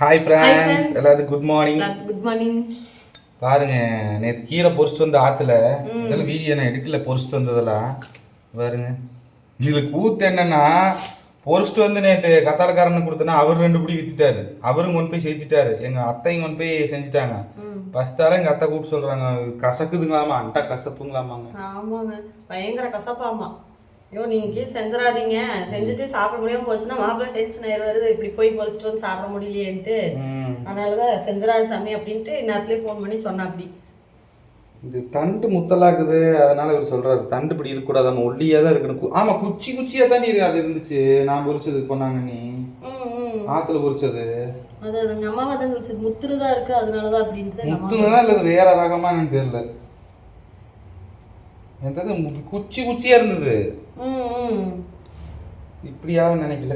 Hi friends. எல்லாத்துக்கும் good morning good morning பாருங்க நேற்று கீரை பொரிச்சிட்டு வந்த ஆத்துல இதெல்லாம் வீடியோ நான் எடுக்கல பொரிச்சிட்டு வந்ததெல்லாம் பாருங்க. இதுல கூத்து என்னன்னா பொரிச்சிட்டு வந்து நேற்று கத்தாலக்காரனுக்கு கொடுத்தனா அவர் ரெண்டு பிடி வித்துட்டாரு. அவரும் கொண்டு போய் செஞ்சுட்டாரு எங்க அத்தையும் கொண்டு போய் செஞ்சுட்டாங்க. ஃபஸ்ட்டால எங்க அத்தை கூப்பிட்டு சொல்றாங்க கசக்குதுங்களாமா? அண்டா கசப்புங்களாமாங்க. ஆமாங்க. பயங்கர கசப்பாமா? ஐயோ நீங்க செஞ்சிடாதீங்க. செஞ்சுட்டு சாப்பிட முடியாம போச்சுன்னா மாப்பிள்ளை டென்ஷன் ஆயிடுவாரு. இப்படி போய் பொறிச்சிட்டு வந்து சாப்பிட முடியலையேன்ட்டு. ம். அதனாலதான் செஞ்சிடாது சாமி அப்படின்ட்டு நேரத்துலயே ஃபோன் பண்ணி சொன்னா அப்படி இது தண்டு முத்தலா இருக்குது அதனால இவர் சொல்றாரு தண்டு இப்படி இருக்கக்கூடாது. ஒல்லியா தான் இருக்கணும். ஆமா குச்சி குச்சியா தானே இருக்கு அது இருந்துச்சு. நான் பொரிச்சது பண்ணாங்க நீ. ஆத்துல பொரிச்சது. அது எங்க அம்மாவா தான் சொல்லிச்சு. முத்துருதா இருக்கு. அதனாலதான் அப்படின்ட்டு எங்க அம்மா முத்துனதா இல்ல வேற ரகமானு தெரியல. என்றது மு- குச்சி குச்சியா இருந்தது. இப்படியாவும் நினைக்கல.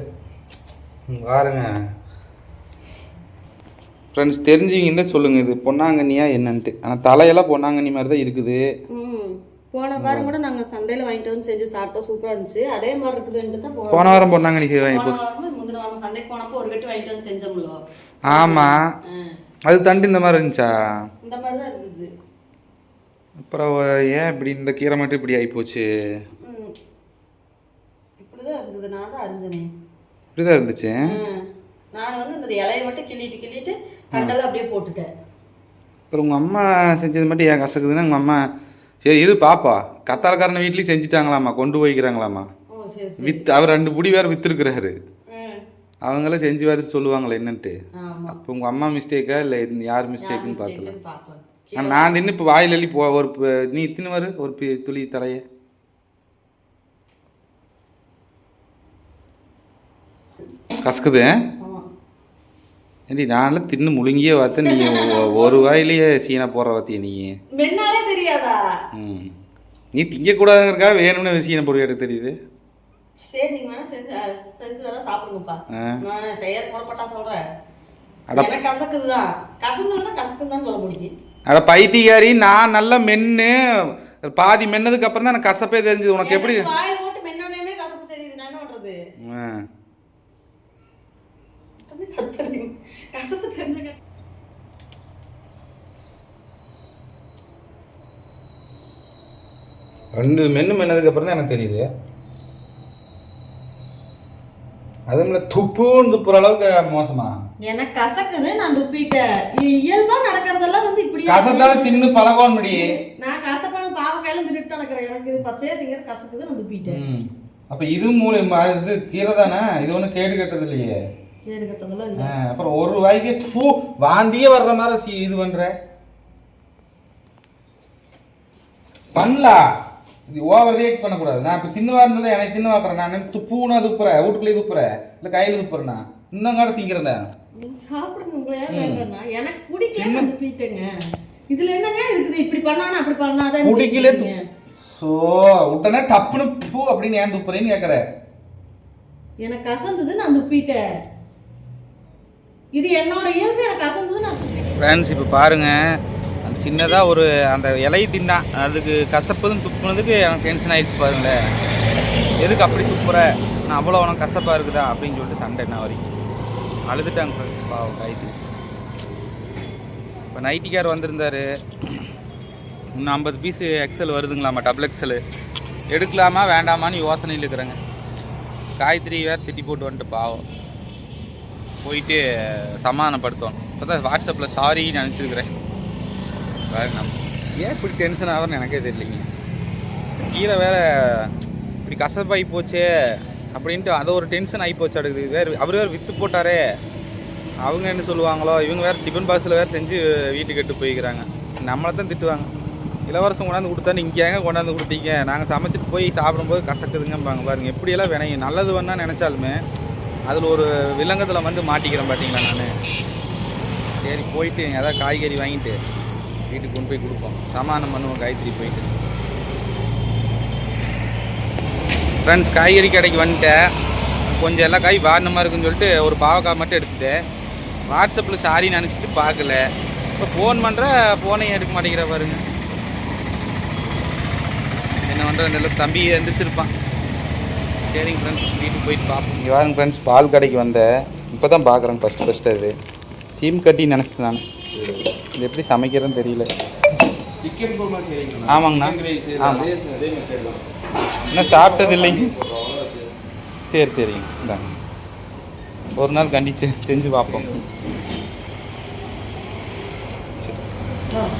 ம், பாருங்க. ஃப்ரெண்ட்ஸ் தெரிஞ்சவங்க இருந்தால் சொல்லுங்க. இது பொன்னாங்கண்ணியா என்னன்ட்டு. ஆனால் தலையெல்லாம் பொன்னாங்கண்ணி மாதிரி தான் இருக்குது. ம். போன வாரம் கூட நாங்க சந்தையில வாங்கிட்டு வந்து செஞ்சு சாப்பிட்டோம் சூப்பரா இருந்துச்சு. அதே மாதிரி இருக்குதுன்ட்டு தான் போன வாரம் இப்போ வாரம் முந்தின வாரம் சந்தைக்கு போனப்போ ஒரு கட்டு வாங்கிட்டு வந்து செஞ்சோம்ல. ஆமாம். அது தண்டு இந்த மாதிரி இருந்துச்சா? இந்த மாதிரி தான் இருக்குது அப்புறம் ஏன் இப்படி இந்த கீரை மட்டும் இப்படி ஆகிப்போச்சு ம். இப்படிதான் இருந்தது. நான் தான் அறிஞ்சனே. இப்படி தான் இருந்துச்சு நான் வந்து இந்த இலையை மட்டும் கிள்ளிட்டு கிள்ளிட்டு கண்டெல்லாம் அப்படியே போட்டுட்டேன். அப்புறம் உங்கள் அம்மா செஞ்சது மட்டும் ஏன் கசக்குதுன்னா உங்கள் அம்மா சரி இரு பாப்பா. கத்தாலக்காரன் வீட்லேயும் செஞ்சுட்டாங்களாம்மா கொண்டு போய்க்கிறாங்களாம்மா வித் அவர் ரெண்டு புடி வேறு விற்றுருக்குறாரு. அவங்களே செஞ்சு பார்த்துட்டு சொல்லுவாங்களே என்னன்ட்டு. அப்போ உங்கள் அம்மா மிஸ்டேக்கா இல்லை யார் மிஸ்டேக்குன்னு பார்த்தல நான் தின்னு இப்போ வாயில் அள்ளி போ ஒரு நீ தின்னு வரு ஒரு பி- துளி தலையை கசக்குது. ஏண்டி நான்லாம் தின்னு முழுங்கியே பார்த்து நீ ஒரு வாயிலேயே சீனா போடுற பார்த்திய நீ? மென்னாலே தெரியாதா? ம். நீ திங்கக்கூடாதுங்கிறக்கா வேணும்னு சீனை போடுவியாட்டு தெரியுது. சரி நீங்க வேணா செஞ்சு செஞ்சு தரேன் சாப்பிடுங்கப்பா. ஆ. நான் செய்ய முறைப்பட்டா சொல்றேன். அட. எனக்கு கசக்குதுதான் கசந்ததுதான் கசக்குன்னு தான் சொல்ல முடியும் அட பைத்தியக்காரி நான் நல்லா மென்று பாதி மென்னதுக்கு அப்புறம் தான் எனக்கு கசப்பே தெரிஞ்சது. உனக்கு எப்படி எனக்கு வாயில போட்டு மென்னாலே கசப்பு தெரியுது. நான் என்ன பண்றது? ஆ. உடனே கத்துறீங்க. கசப்பு தெரிஞ்சுக்க ரெண்டு மென்னு மென்னதுக்கு அப்புறம் தான் எனக்கு தெரியுது. அதுவும் துப்புன்னு துப்புற அளவுக்கு மோசமா. எனக்கு கசக்குது நான் துப்பிட்டேன். இயல்பா நடக்கிறதெல்லாம் வந்து இப்படி கசத்தால தின்னு பழகோன் முடி நான் கசப்பான பாவக்காயில தின்னுட்டு தான் இருக்கிறேன் எனக்கு இது பச்சையா திங்கிற கசக்குது நான் துப்பிட்டேன். அப்ப இது மூளை இது கீரை தானே? இது ஒன்றும் கேடு கட்டது இல்லையே. அப்புறம் ஒரு வாய்க்கு பூ வாந்தியே வர்ற மாதிரி சி இது பண்ற. பண்ணலாம் இது ஓவர் ரியாக்ட் பண்ணக்கூடாது. நான் இப்போ தின்னுவா இருந்தாலும் எனக்கு தின்னு பார்க்குறேன் நான் துப்புனா துப்புறேன் வீட்டுக்குள்ளேயே துப்புறேன் இல்லை கையில் துப்புறேண்ணா இன்னும் காட எனக்கு பிடிக்கல ஸோ உடனே டப்புன்னு பூ அப்படின்னு ஏன் துப்புறேன்னு கேட்குற எனக்கு கசந்தது நான் துப்பிட்டேன். இது என்னோட இயல்பு எனக்கு அசந்தது நான் ஃப்ரெண்ட்ஸ் இப்போ பாருங்கள் அந்த சின்னதாக ஒரு அந்த இலையை தின்னா அதுக்கு கசப்பதும் துப்புனதுக்கு எனக்கு டென்ஷன் ஆயிடுச்சு பாருங்களேன். எதுக்கு அப்படி துப்புற? நான் அவ்வளோ உனக்கு கசப்பாக இருக்குதா? அப்படின்னு சொல்லிட்டு சண்டை என்ன வரைக்கும். அழுதுட்டாங்க ஃப்ரெண்ட்ஸ் பாவம் கைது இப்போ நைட்டிக்கார் வந்திருந்தாரு. இன்னும் ஐம்பது பீஸு எக்ஸல் வருதுங்களாமா டபுள் எக்ஸல் எடுக்கலாமா வேண்டாமான்னு யோசனையில் இருக்கிறேங்க. காயத்ரி வேறு திட்டி போட்டு வந்துட்டு பாவம். போயிட்டு சமாதானப்படுத்தணும். இப்போ தான் வாட்ஸ்அப்பில் சாரின்னு நினச்சிருக்கிறேன். வேறு நம்ம ஏன் இப்படி டென்ஷன் ஆகிறேன்னு எனக்கே தெரியலைங்க. கீழே வேற இப்படி கசப்பாகி போச்சே அப்படின்ட்டு அதை ஒரு டென்ஷன் ஆகி போச்சு அடுக்குது வேறு அவர் வேறு விற்று போட்டாரே. அவங்க என்ன சொல்லுவாங்களோ இவங்க வேறு டிஃபன் பாக்ஸில் வேறு செஞ்சு வீட்டுக்கு எட்டு போய்க்கிறாங்க. நம்மளை தான் திட்டுவாங்க. இளவரசம் கொண்டாந்து கொடுத்தான்னு இங்கே ஏங்க கொண்டாந்து கொடுத்தீங்க? நாங்கள் சமைச்சிட்டு போய் சாப்பிடும்போது கசக்குதுங்கம்பாங்க. பாருங்க எப்படியெல்லாம் வினைங்க நல்லது வேணா நினச்சாலுமே அதில் ஒரு விலங்கத்தில் வந்து மாட்டிக்கிறேன் பார்த்தீங்களா நான்? சரி போயிட்டு ஏதாவது காய்கறி வாங்கிட்டு வீட்டுக்கு கொண்டு போய் கொடுப்போம். சமானம் பண்ணுவோம் காய்கறி போயிட்டு. ஃப்ரெண்ட்ஸ் காய்கறி கடைக்கு வந்துட்டேன். கொஞ்சம் எல்லா காய் வாரணமாக இருக்குன்னு சொல்லிட்டு ஒரு பாவக்காய் மட்டும் எடுத்துட்டேன். வாட்ஸ்அப்பில் சாரின்னு அனுப்பிச்சிட்டு பார்க்கல. இப்போ ஃபோன் பண்ணுற ஃபோனையும் எடுக்க மாட்டேங்கிற பாருங்க. என்ன பண்ணுற நல்ல தம்பி எந்திரிச்சிருப்பான். சரிங்க ஃப்ரெண்ட்ஸ் வீட்டுக்கு போயிட்டு பார்ப்போம் இங்கே வாருங்க ஃப்ரெண்ட்ஸ் பால் கடைக்கு வந்தேன் இப்போ தான் பார்க்குறேங்க ஃபஸ்ட்டு ஃபஸ்ட்டு அது. சீம் கட்டி நினச்சிட்டேன் நான். இது எப்படி சமைக்கிறதுன்னு தெரியல. சிக்கன் குருமா செய்றீங்களா? ஆமாங்கண்ணா. இன்னும் சாப்பிட்டது இல்லைங்க. சரி சரிங்க இந்தாங்க ஒரு நாள் கண்டிச்சு செஞ்சு பார்ப்போம்.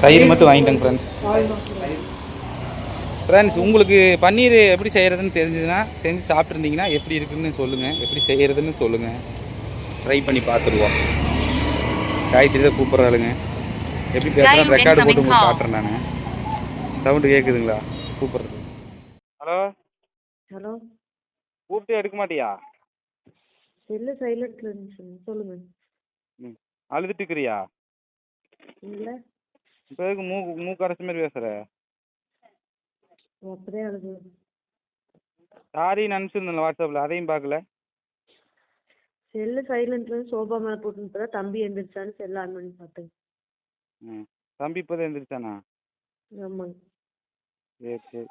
தயிர் மட்டும் வாங்கிட்டேங்க ஃப்ரெண்ட்ஸ் ஃப்ரெண்ட்ஸ் உங்களுக்கு பன்னீர் எப்படி செய்கிறதுன்னு தெரிஞ்சதுன்னா செஞ்சு சாப்பிட்ருந்தீங்கன்னா எப்படி இருக்குன்னு சொல்லுங்கள் எப்படி செய்கிறதுன்னு சொல்லுங்கள் ட்ரை பண்ணி பார்த்துருவோம். காய்கறி தான் கூப்பிட்றாளுங்க. எப்படி பேசுகிறேன் ரெக்கார்டு போட்டு உங்களுக்கு காட்டுறேன் நான். சவுண்டு கேட்குதுங்களா கூப்பிட்றது. ஹலோ ஹலோ கூப்பிட்டு எடுக்க மாட்டியா? செல்லு சைலண்ட்ல இருந்துச்சு சொல்லுங்க. ம். அழுதுட்டு இருக்கிறியா? இல்ல. இப்போ எதுக்கு மூக்கு மூக்கு அரைச்ச மாதிரி பேசுகிற அப்படியே அழுது சாரின்னு அனுப்பிச்சிருந்தேன் வாட்ஸ்அப்பில் அதையும் பார்க்கல. செல்லு சைலண்ட்ல சோபா மேல போட்டு தம்பி எந்திரிச்சான்னு செல்லு ஆன் பண்ணி பார்த்தேன் ம் தம்பி இப்போ தான் எழுந்திரிச்சானா ஆமாங்க சரி சரி.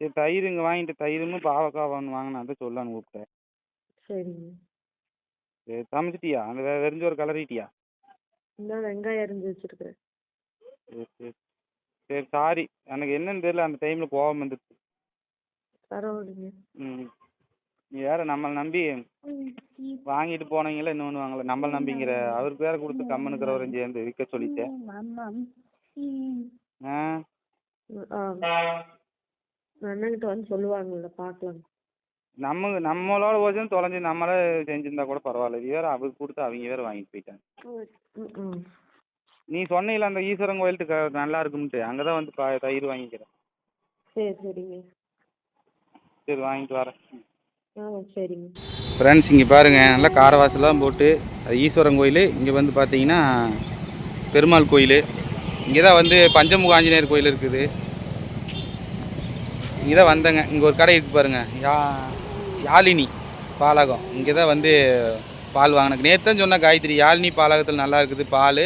சரி தயிர் இங்கே வாங்கிட்டு தயிரும் பாவக்காய் ஒன்று வாங்கினா அதை சொல்லலான்னு கூப்பிட்டேன். சரிங்க. சரி சமைச்சிட்டியா? அந்த வெ வெறிஞ்சோறு கலரிட்டியா இந்த வெங்காயம் அரிஞ்சு வச்சிருக்கிறேன். சரி சரி. சரி சாரி எனக்கு என்னன்னு தெரியல அந்த டைமில் கோவம் வந்துடுச்சு பரவாயில்லைங்க. ம். வேற நம்மளை நம்பி வாங்கிட்டு போனீங்களா இன்னொன்று வாங்கல நம்மளை நம்பிங்கிற அவருக்கு வேற கொடுத்து கம்மனுக்கிறவரையும் சேர்ந்து விற்க சொல்லிட்டேன் ஆ? அண்ணன்கிட்ட வந்து சொல்லுவாங்கல்ல பார்க்கலாம். நம்ம நம்மளோட ஓஜன் தொலைஞ்சு நம்மளே செஞ்சிருந்தா கூட பரவாயில்ல. இது வேற அவருக்கு கொடுத்து அவங்க வேற வாங்கிட்டு போயிட்டாங்க. நீ சொன்னீல அந்த ஈஸ்வரன் கோயிலுக்கு நல்லா இருக்கும்ட்டு அங்கே தான் வந்து ப- தயிர் வாங்கிக்கிறேன். சரி சரிங்க. சரி வாங்கிட்டு வரேன். ஆ சரிங்க. ஃப்ரெண்ட்ஸ் இங்கே பாருங்கள் நல்லா காரவாசலாம் போட்டு அது ஈஸ்வரன் கோயில். இங்கே வந்து பார்த்தீங்கன்னா பெருமாள் கோயில். இங்கே தான் வந்து பஞ்சமுக ஆஞ்சநேயர் கோயில் இருக்குது. இங்கே தான் வந்தேங்க. இங்கே ஒரு கடை இருக்குது பாருங்க. யா யாழினி பாலகம். இங்கே தான் வந்து பால் வாங்கினேன். நேற்று தான் சொன்ன காயத்ரி யாழினி பாலகத்தில் நல்லா இருக்குது பால்.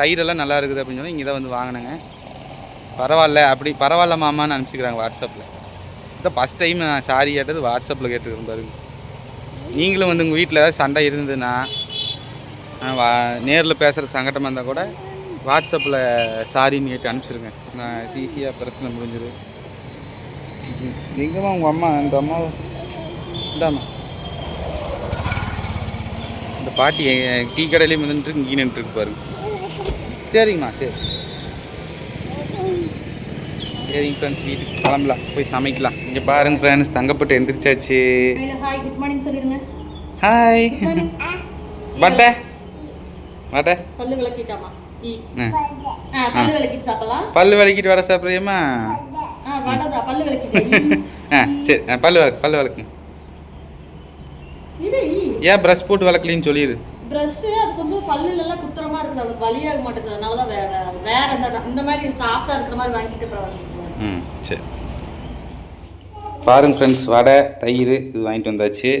தயிரெல்லாம் நல்லா இருக்குது அப்படின்னு சொல்லி இங்கே தான் வந்து வாங்கினேங்க. பரவாயில்ல அப்படி பரவாயில்ல மாமான்னு அனுப்பிச்சிக்கிறாங்க வாட்ஸ்அப்பில் இதான் ஃபஸ்ட் டைம் சாரி கேட்டது வாட்ஸ்அப்பில் கேட்டுருக்கேன் பாருங்க. நீங்களும் வந்து உங்கள் வீட்டில் ஏதாவது சண்டை இருந்ததுன்னா வா நேரில் பேசுகிற சங்கடமாக இருந்தால் கூட வாட்ஸ்அப்பில் சாரின்னு கேட்டு அனுப்பிச்சிருங்க. நான் ஈஸியாக பிரச்சனை முடிஞ்சிது. எங்கம்மா உங்கள் அம்மா இந்த அம்மா இந்தாம்மா. இந்த பாட்டி டீ கடையிலேயே வந்துட்டு இங்கே நின்றுருக்கு பாருங்க. சரிங்கம்மா சரி சரிங்க ஃப்ரெண்ட்ஸ் வீட்டுக்கு கிளம்பலாம் போய் சமைக்கலாம் இங்கே பாருங்க ஃப்ரெண்ட்ஸ் தங்கப்பட்டு எந்திரிச்சாச்சு ஹாய் குட் மார்னிங் சொல்லிடுங்க ஹாய் பட்டை பட்டை பல்லு விளக்கிட்டாமா? ஈ ஆ. ஆ. பல்லு விளக்கிட்டு சாப்பிடலாம். பல்லு விளக்கிட்டு வர சாப்பிட்றியம்மா? பல்லு விளக்கிட்டு ஆ சரி ஆ, பல்லு விளக்கு பல்லு விளக்கு. இரு. ஏன் ப்ரஷ் போட்டு விளக்கலின்னு சொல்லிடு ப்ரஷ் அது கொஞ்சம் பல்லுல எல்லாம் குத்துறமா இருக்குது. அவளுக்கு வலியாக மாட்டேங்குது. அதனால தான் வேற வேற இந்த இந்த மாதிரி சாஃப்டா இருக்கிற மாதிரி வாங்கிட்டு அப்புறம் ம் சரி. பாருங்க ஃப்ரெண்ட்ஸ் வடை தயிர் இது வாங்கிட்டு வந்தாச்சு.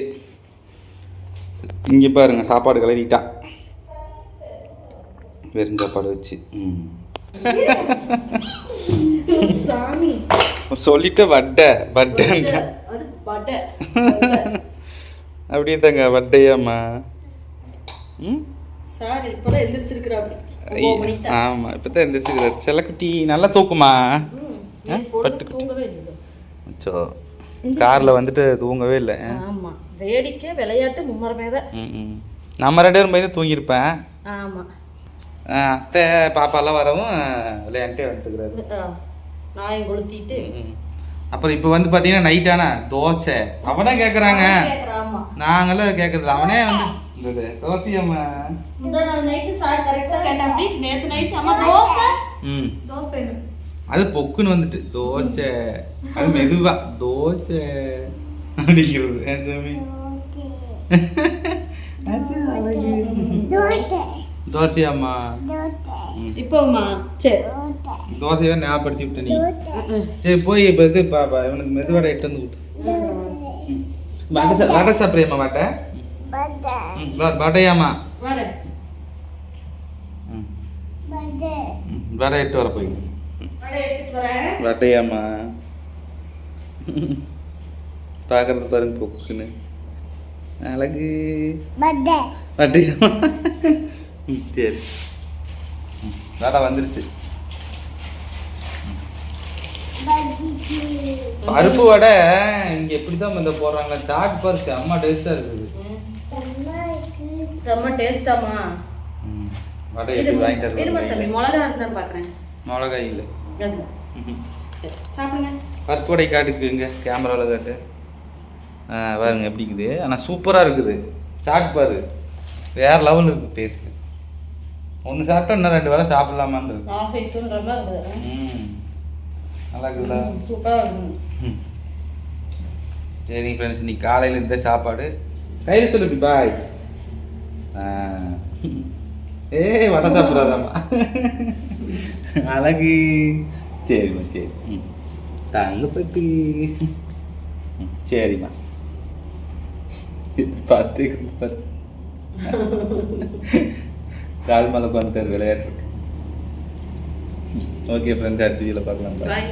இங்கே பாருங்க சாப்பாடு கிளறிட்டா. வெறும் சாப்பாடு வச்சு. ம். சொல்லிட்டு வட்டை வட்டைன்ட்டா அது வடை. அப்படியே தாங்க வட்டையாம்மா. ம்? சாரி எந்திரிச்சிருக்கிறாரு. மணிக்கு தான். ஆமாம் இப்போ தான் எந்திரிச்சுக்கிறார் செல்லக்குட்டி நல்லா தூக்குமா? பட்டுக்கிட்டு. ஸோ காரில் வந்துட்டு தூங்கவே இல்லை. ஆமா வேடிக்கை விளையாட்டு மும்மரமே தான் ம். நம்ம ரெண்டு பேரும் போய் தான் தூங்கியிருப்பேன். ஆமா. ஆ, அத்தை பாப்பாலாம் வரவும் விளையாண்டே வந்துட்டுக்கிறாரு நாயம் கொளுத்திட்டு. அப்புறம் இப்போ வந்து பார்த்தீங்கன்னா நைட் ஆனா தோசை. அவனே கேட்குறாங்க கேக்குறா, ஆமா. நாங்களும் கேட்குறது அவனே வந்து இந்த தோசையம்மா? இந்த நாள் நைட்டு சார் கரெக்டா கேட்டேன். அப்படி நேத்து நைட் அம்மா தோசை. ம். தோசை அது பொக்குன்னு வந்துட்டு. தோசை. அது மெதுவா. தோசை. அப்படிங்கிறது. ஏன் சாமி? தோசையாம்மா இப்போம்மா சரி. தோசையை ஞாபகப்படுத்தி விட்ட நீ. சரி போய் இப்போ இது பா பா, இவனுக்கு மெதுவடை எட்டு வந்து விட்டு வடை சாப்பிட்றியம்மா வடை? ம், வ- வடையாம்மா. வடை. எட்டு வர போய். வடையாம்மா. பார்க்கறது பாருங்க பொக்குன்னு. அழகு. வட்டையாம்மா ம், சரி. வேலை வந்துருச்சு. பருப்பு வடை இங்க எப்படிதான் இந்த போடுறாங்க. சாட் பாரு செம்ம டேஸ்டா இருக்குது. செம்ம டேஸ்டாமா வடை எப்படி வாங்கிட்டு வருவாங்க மிளகா இருந்தா பாக்குறேன். மிளகாய் இல்லை. சாப்பிடுங்க. பருப்பு வடை காட்டுக்குங்க கேமராவில் காட்டு. ஆ பாருங்க எப்படி இருக்குது. ஆனால் சூப்பராக இருக்குது. சாட் பாரு. வேற லெவல் இருக்குது டேஸ்ட்டு ஒன்று சாப்பிட்டா இன்னும் ரெண்டு வேளை சாப்பிடலாமான்னு இருக்கு நான் சேர்த்துன்ற மாதிரி இருக்குது ம். நல்லா இருக்குல்ல? சூப்பராக இருக்குது ம். சரிங்க ஃப்ரெண்ட்ஸ் இன்னைக்கு காலையில் இருந்த சாப்பாடு. கையில் சொல்லு பாய். ஏய் வடை சாப்பிட்றாதாம்மா அழகு. சரிம்மா சரி. ம். தங்கப்பட்டி சரிம்மா. பார்த்து பார்த்து கால் மேலே உட்காந்துட்டார் விளையாட்டு ஓகே ஃப்ரெண்ட்ஸ் அடுத்த வீடியோவில் பார்க்கலாம். பாய்